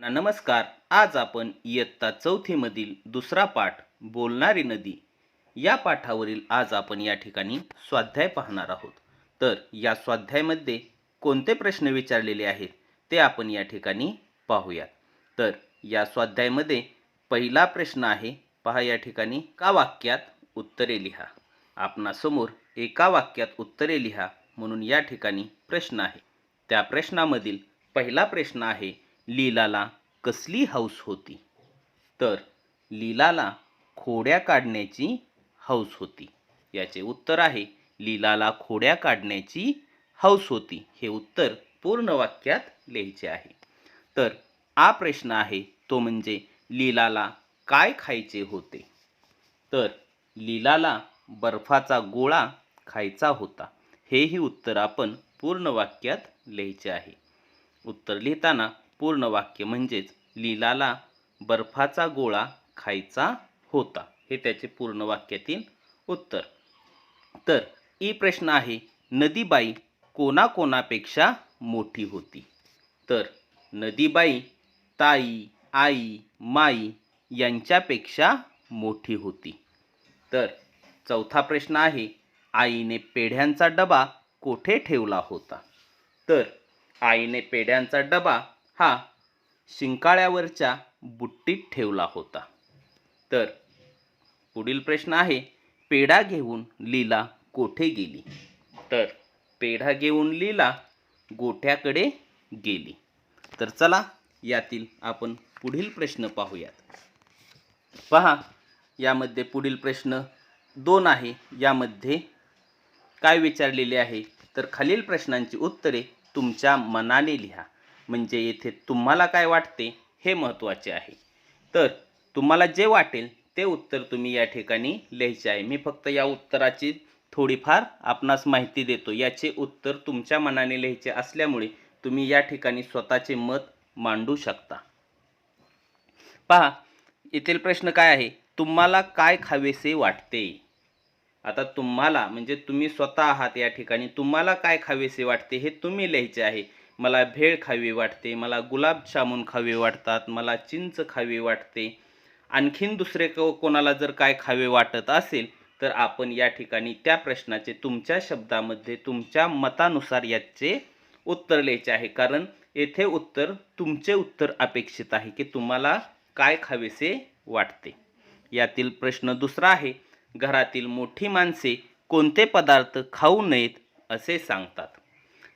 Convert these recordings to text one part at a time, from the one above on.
ना नमस्कार आज आपण इयत्ता चौथीमधील दुसरा पाठ बोलणारी नदी या पाठावरील आज आपण या ठिकाणी स्वाध्याय पाहणार आहोत. तर या स्वाध्यायामध्ये कोणते प्रश्न विचारलेले आहेत ते आपण या ठिकाणी पाहूयात. तर या स्वाध्यायामध्ये पहिला प्रश्न आहे पहा या ठिकाणी का वाक्यात उत्तरे लिहा? आपणासमोर एका वाक्यात उत्तरे लिहा म्हणून या ठिकाणी प्रश्न आहे. त्या प्रश्नामधील पहिला प्रश्न आहे लीलाला कसली हौस होती? तर लीलाला खोड्या काढण्याची हौस होती. याचे उत्तर आहे लीलाला खोड्या काढण्याची हौस होती. हे उत्तर पूर्ण वाक्यात लिहायचे आहे. तर हा प्रश्न आहे तो म्हणजे लीलाला काय खायचे होते? तर लीलाला बर्फाचा गोळा खायचा होता. हेही उत्तर आपण पूर्ण वाक्यात लिहायचे आहे. उत्तर लिहिताना पूर्ण वाक्य म्हणजेच लीलाला बर्फाचा गोळा खायचा होता. हे त्याचे पूर्ण वाक्यातील उत्तर. तर ई प्रश्न आहे नदीबाई कोणाकोणापेक्षा मोठी होती? तर नदीबाई ताई आई माई यांच्यापेक्षा मोठी होती. तर चौथा प्रश्न आहे आईने पेढ्यांचा डबा कोठे ठेवला होता? तर आईने पेढ्यांचा डबा हा शिंकाळ्यावरच्या बुट्टीत ठेवला होता. तर पुढील प्रश्न आहे पेढा घेऊन लीला कोठे गेली? तर पेढा घेऊन लीला गोठ्याकडे गेली. तर चला यातील आपण पुढील प्रश्न पाहूयात. पहा यामध्ये पुढील प्रश्न दोन आहे. यामध्ये काय विचारलेले आहे? तर खालील प्रश्नांची उत्तरे तुमच्या मनाने लिहा. म्हणजे येथे तुम्हाला काय वाटते हे महत्त्वाचे आहे. तर तुम्हाला जे वाटेल ते उत्तर तुम्ही या ठिकाणी लिहायचे आहे. मी फक्त या उत्तराची थोडीफार आपणास माहिती देतो. याचे उत्तर तुमच्या मनाने लिहायचे असल्यामुळे तुम्ही या ठिकाणी स्वतःचे मत मांडू शकता. पहा येथील प्रश्न काय आहे? तुम्हाला काय खावेसे वाटते? आता तुम्हाला म्हणजे तुम्ही स्वतः आहात या ठिकाणी तुम्हाला काय खावेसे वाटते हे तुम्ही लिहायचे आहे. मला भेळ खावी वाटते मला गुलाबजामुन खावे वाटतात मला चिंच खावी वाटते. आणखीन दुसरे को कोणाला जर काय खावे वाटत असेल तर आपण या ठिकाणी त्या प्रश्नाचे तुमच्या शब्दामध्ये तुमच्या मतानुसार याचे उत्तर लिहायचे आहे. कारण येथे उत्तर तुमचे उत्तर अपेक्षित आहे की तुम्हाला काय खावेसे वाटते. यातील प्रश्न दुसरा आहे घरातील मोठी माणसे कोणते पदार्थ खाऊ नयेत असे सांगतात.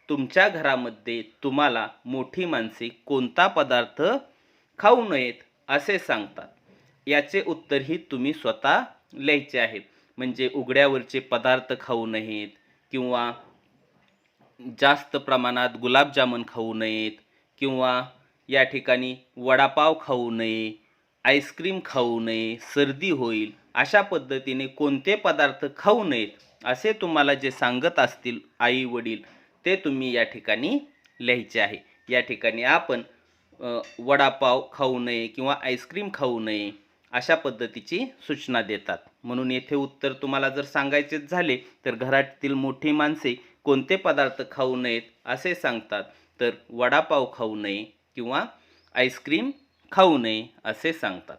तुमच्या घरामध्ये तुम्हाला मोठी माणसे कोणता पदार्थ खाऊ नयेत असे सांगतात. याचे उत्तरही तुम्ही स्वतः लिहायचे आहे म्हणजे उघड्यावरचे पदार्थ खाऊ नयेत किंवा जास्त प्रमाणात गुलाबजामुन खाऊ नयेत किंवा या ठिकाणी वडापाव खाऊ नये आईस्क्रीम खाऊ नये सर्दी होईल अशा पद्धतीने कोणते पदार्थ खाऊ नयेत असे तुम्हाला जे सांगत असतील आई वडील ते तुम्ही या ठिकाणी लिहायचे आहे. या ठिकाणी आपण वडापाव खाऊ नये किंवा आईस्क्रीम खाऊ नये अशा पद्धतीची सूचना देतात. म्हणून येथे उत्तर तुम्हाला जर सांगायचेच झाले तर घरातील मोठी माणसे कोणते पदार्थ खाऊ नयेत असे सांगतात तर वडापाव खाऊ नये किंवा आईस्क्रीम खाऊ नये असे सांगतात.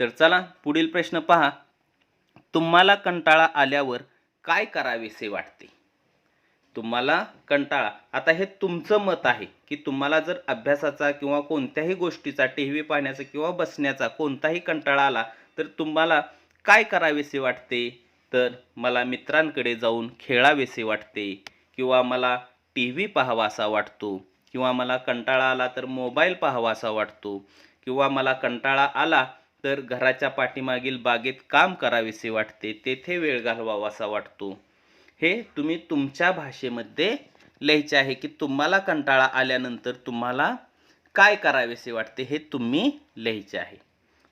तर चला पुढील प्रश्न पहा. तुम्हाला कंटाळा आल्यावर काय करावेसे वाटते? तुम्हाला कंटाळा. आता हे तुमचं मत आहे की तुम्हाला जर अभ्यासाचा किंवा कोणत्याही गोष्टीचा टी व्ही पाहण्याचा किंवा बसण्याचा कोणताही कंटाळा आला तर तुम्हाला काय करावेसे वाटते? तर मला मित्रांकडे जाऊन खेळावेसे वाटते किंवा मला टी व्ही पाहावासा वाटतो किंवा मला कंटाळा आला तर मोबाईल पाहावासा वाटतो किंवा मला कंटाळा आला तर घराच्या पाठीमागील बागेत काम करावेसे वाटते तेथे वेळ घालवावासा वाटतो. हे तुम्ही तुमच्या भाषेमध्ये लिहायचे आहे की तुम्हाला कंटाळा आल्यानंतर तुम्हाला काय करावेसे वाटते हे तुम्ही लिहायचे आहे.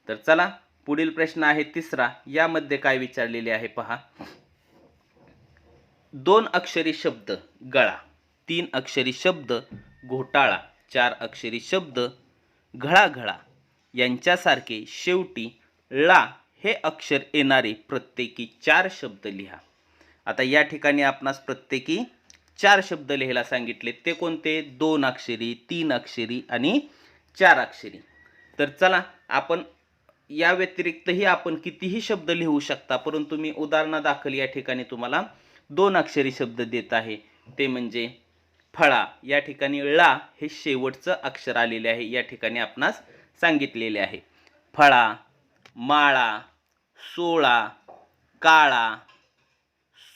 तर चला पुढील प्रश्न आहे तिसरा. यामध्ये काय विचारलेले आहे पहा. दोन अक्षरी शब्द गळा तीन अक्षरी शब्द घोटाळा चार अक्षरी शब्द घळाघळा यांच्यासारखे शेवटी ळा हे अक्षर येणारे प्रत्येकी चार शब्द लिहा. आता या ठिकाणी आपणास प्रत्येकी चार शब्द लिहायला सांगितले. ते कोणते? दोन अक्षरी तीन अक्षरी आणि चार अक्षरी. तर चला आपण या व्यतिरिक्तही आपण कितीही शब्द लिहू शकता परंतु मी उदाहरणादाखल या ठिकाणी तुम्हाला दोन अक्षरी शब्द देत आहे. ते म्हणजे फळा या ठिकाणी ळा हे शेवटचं अक्षर आलेले आहे या ठिकाणी आपणास सांगितलेले आहे. फळा माळा सोळा काळा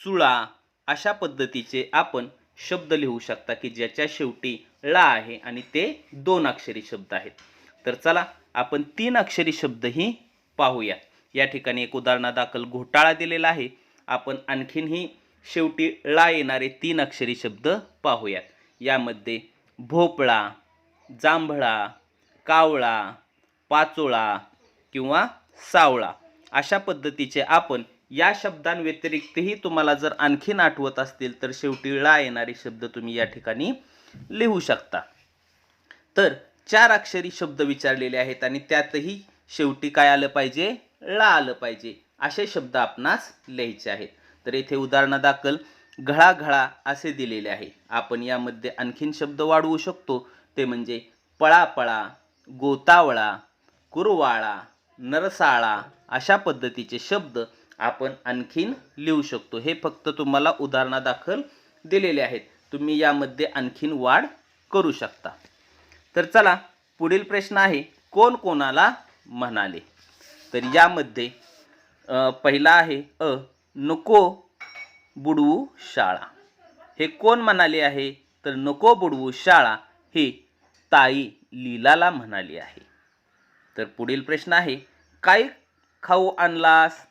सुळा अशा पद्धतीचे आपण शब्द लिहू शकता की ज्याच्या शेवटी ळा आहे आणि ते दोन अक्षरी शब्द आहेत. तर चला आपण तीन अक्षरी शब्दही पाहूया. या ठिकाणी एक उदाहरणादाखल घोटाळा दिलेला आहे. आपण आणखीनही शेवटी ळा येणारे तीन अक्षरी शब्द पाहूयात. यामध्ये भोपळा जांभळा कावळा पाचोळा किंवा सावळा अशा पद्धतीचे आपण या शब्दांव्यतिरिक्तही तुम्हाला जर आणखीन आठवत असतील तर शेवटी ळा येणारे शब्द तुम्ही या ठिकाणी लिहू शकता. तर चार अक्षरी शब्द विचारलेले आहेत आणि त्यातही शेवटी काय आलं पाहिजे? ळा आलं पाहिजे. असे शब्द आपणास लिहायचे आहेत. तर येथे उदाहरणादाखल घळाघळा असे दिलेले आहे. आपण यामध्ये आणखीन शब्द वाढवू शकतो. ते म्हणजे पळापळा गोतावळा कुरवाळा नरसाळा अशा पद्धतीचे शब्द आपण आणखीन लिहू शकतो. हे फक्त तुम्हाला उदाहरणादाखल दिलेले आहेत. तुम्ही यामध्ये आणखीन वाढ करू शकता. तर चला पुढील प्रश्न आहे कोण कोणाला म्हणाले? तर यामध्ये पहिला आहे अ नको बुडवू शाळा. हे कोण म्हणाले आहे? तर नको बुडवू शाळा हे ताई लीलाला म्हणाली आहे. तर पुढील प्रश्न आहे काय खाऊ आणलास?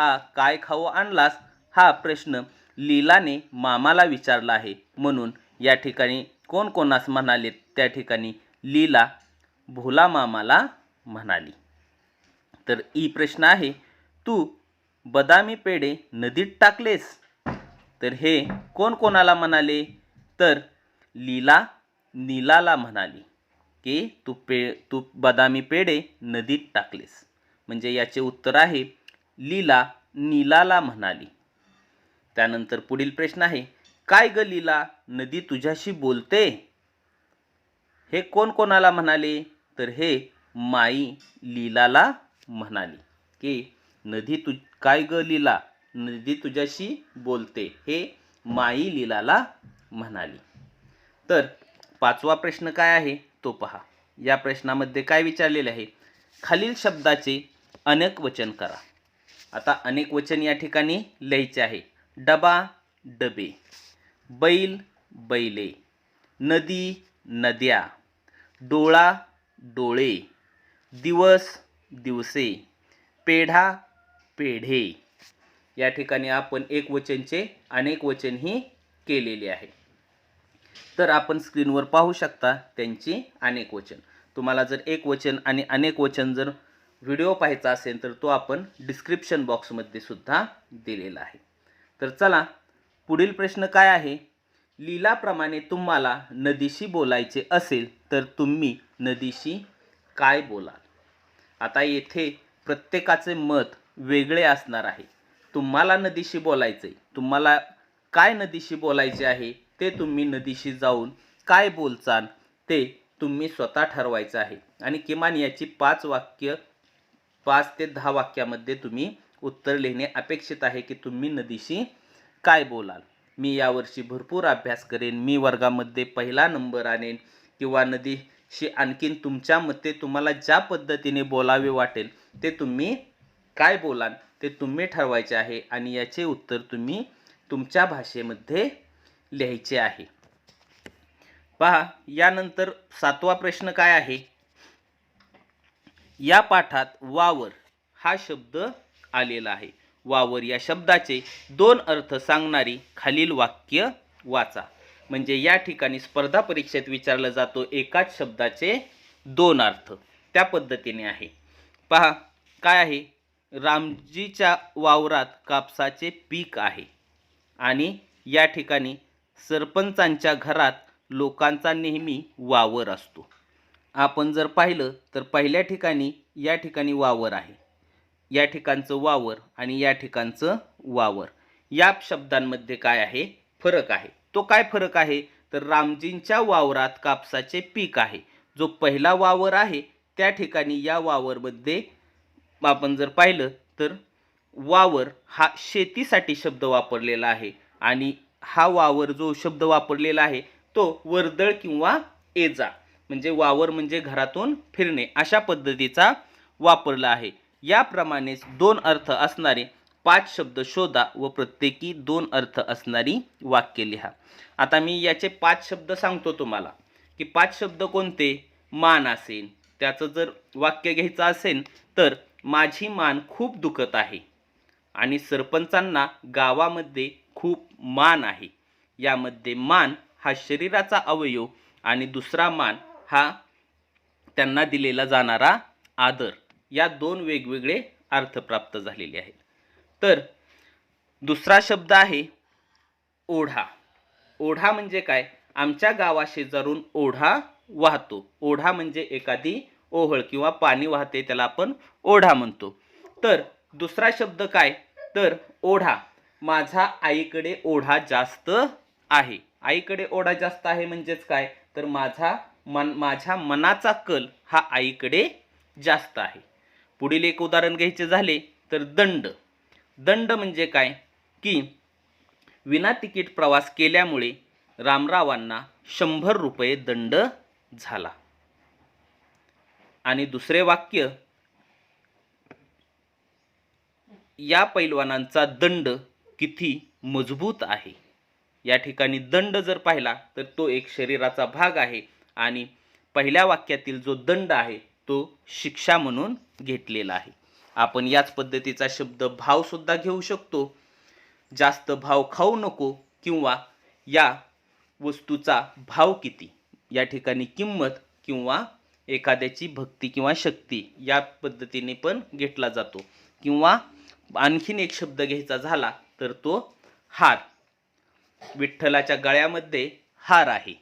हा काय खाऊ आणलास? हा प्रश्न लीलाने मामाला विचारला आहे. म्हणून या ठिकाणी कोण कोणास म्हणाले त्या ठिकाणी लीला भोला मामाला म्हणाली. तर ई प्रश्न आहे तू बदामी पेढे नदीत टाकलेस? तर हे कोण कोणाला म्हणाले? तर लीला नीलाला म्हणाली की तू पे तू बदामी पेढे नदीत टाकलेस. म्हणजे याचे उत्तर आहे लीला नीलाला म्हणाली. त्यानंतर पुढील प्रश्न आहे काय ग लीला नदी तुझ्याशी बोलते हे कोण कोणाला म्हणाले? तर हे माई लीलाला म्हणाली की नदी तु काय ग लीला नदी तुझ्याशी बोलते हे माई लीलाला म्हणाली. तर पाचवा प्रश्न काय आहे? तो पहा. या प्रश्नामध्ये काय विचारलेले आहे? खालील शब्दाचे अनेक वचन करा. आता अनेक वचन या ठिकाणी लिहायचे आहे. डबा डबे. बैल बैले. नदी नद्या. डोळा डोळे. दिवस दिवसे. पेढा पेढे. या ठिकाणी आपण एक वचनचे अनेक वचनही केलेले आहे. तर आपण स्क्रीनवर पाहू शकता त्यांची अनेक वचन. तुम्हाला जर एक वचन आणि अनेक वचन जर व्हिडिओ पाहायचा असेल तर तो आपण डिस्क्रिप्शन बॉक्समध्ये सुद्धा दिलेला आहे. तर चला पुढील प्रश्न काय आहे? लीलाप्रमाणे तुम्हाला नदीशी बोलायचे असेल तर तुम्ही नदीशी काय बोलाल? आता येथे प्रत्येकाचे मत वेगळे असणार आहे. तुम्हाला नदीशी बोलायचे तुम्हाला काय नदीशी बोलायचे आहे? ते तुम्ही नदीशी जाऊन काय बोलचाल? ते तुम्ही स्वतः ठरवायचं आहे. आणि किमान याची पाच वाक्य पाच ते दहा वाक्यामध्ये तुम्ही उत्तर लिहिणे अपेक्षित आहे की तुम्ही नदीशी काय बोलाल. मी यावर्षी भरपूर अभ्यास करेन. मी वर्गामध्ये पहिला नंबर आणेन किंवा नदीशी आणखीन तुमच्या मते तुम्हाला ज्या पद्धतीने बोलावे वाटेल ते तुम्ही काय बोलाल ते तुम्ही ठरवायचे आहे आणि याचे उत्तर तुम्ही तुमच्या भाषेमध्ये लिहायचे आहे. पहा यानंतर सातवा प्रश्न काय आहे? या पाठात वावर हा शब्द आलेला आहे. वावर या शब्दाचे दोन अर्थ सांगणारी खालील वाक्य वाचा. म्हणजे या ठिकाणी स्पर्धा परीक्षेत विचारला जातो एकाच शब्दाचे दोन अर्थ. त्या पद्धतीने आहे. पहा काय आहे? रामजीच्या वावरात कापसाचे पीक आहे. आणि या ठिकाणी सरपंचांच्या घरात लोकांचा नेहमी वावर असतो. आपण जर पाहिलं तर पहिल्या ठिकाणी या ठिकाणी वावर आहे. या ठिकाणचं वावर आणि या ठिकाणचं वावर. या शब्दांमध्ये काय आहे? फरक आहे. तो काय फरक आहे? तर रामजींच्या वावरात कापसाचे पीक आहे. जो पहिला वावर आहे त्या ठिकाणी या वावरमध्ये आपण जर पाहिलं तर वावर हा शेतीसाठी शब्द वापरलेला आहे आणि हा वावर जो शब्द वापरलेला आहे तो वर्दळ किंवा एजा. म्हणजे वावर म्हणजे घरातून फिरणे अशा पद्धतीचा वापरला आहे. याप्रमाणेच दोन अर्थ असणारे पाच शब्द शोधा व प्रत्येकी दोन अर्थ असणारी वाक्य लिहा. आता मी याचे पाच शब्द सांगतो तुम्हाला. की पाच शब्द कोणते? मान असेल त्याचं जर वाक्य घ्यायचं असेल तर माझी मान खूप दुखत आहे आणि सरपंचांना गावामध्ये खूप मान आहे. यामध्ये मान हा शरीराचा अवयव आणि दुसरा मान हा त्यांना दिलेला जाणारा आदर. या दोन वेगवेगळे अर्थ प्राप्त झालेले आहेत. तर दुसरा शब्द आहे ओढा. ओढा म्हणजे काय? आमच्या गावाशेजारून ओढा वाहतो. ओढा म्हणजे एखादी ओहळ किंवा पाणी वाहते त्याला आपण ओढा म्हणतो. तर दुसरा शब्द काय? तर ओढा. माझा आईकडे ओढा जास्त आहे. आईकडे ओढा जास्त आहे म्हणजेच काय? तर माझा मन माझ्या मनाचा कल हा आईकडे जास्त आहे. पुढील एक उदाहरण घ्यायचे झाले तर दंड. दंड म्हणजे काय? की विना तिकीट प्रवास केल्यामुळे रामरावांना शंभर रुपये दंड झाला. आणि दुसरे वाक्य या पैलवानांचा दंड किती मजबूत आहे. या ठिकाणी दंड जर पाहिला तर तो एक शरीराचा भाग आहे. आणि पहिल्या वाक्यातील जो दंड आहे तो शिक्षा म्हणून घेतलेला आहे. आपण याच पद्धतीचा शब्द भावसुद्धा घेऊ शकतो. जास्त भाव खाऊ नको किंवा या वस्तूचा भाव किती या ठिकाणी किंमत किंवा एखाद्याची भक्ती किंवा शक्ती या पद्धतीने पण घेतला जातो. किंवा आणखीन एक शब्द घ्यायचा झाला तर तो हार. विठ्ठलाच्या गळ्यामध्ये हार आहे.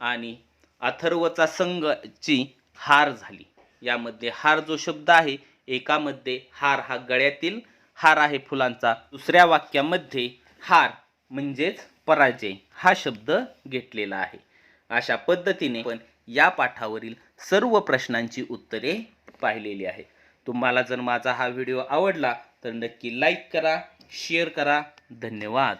आणि अथर्वचा संघची हार झाली. यामध्ये हार जो शब्द आहे एकामध्ये हार हा गळ्यातील हार आहे फुलांचा. दुसऱ्या वाक्यामध्ये हार म्हणजेच पराजय हा शब्द घेतलेला आहे. अशा पद्धतीने पण या पाठावरील सर्व प्रश्नांची उत्तरे पाहिलेली आहेत. तुम्हाला जर माझा हा व्हिडिओ आवडला तर नक्की लाईक करा शेअर करा. धन्यवाद.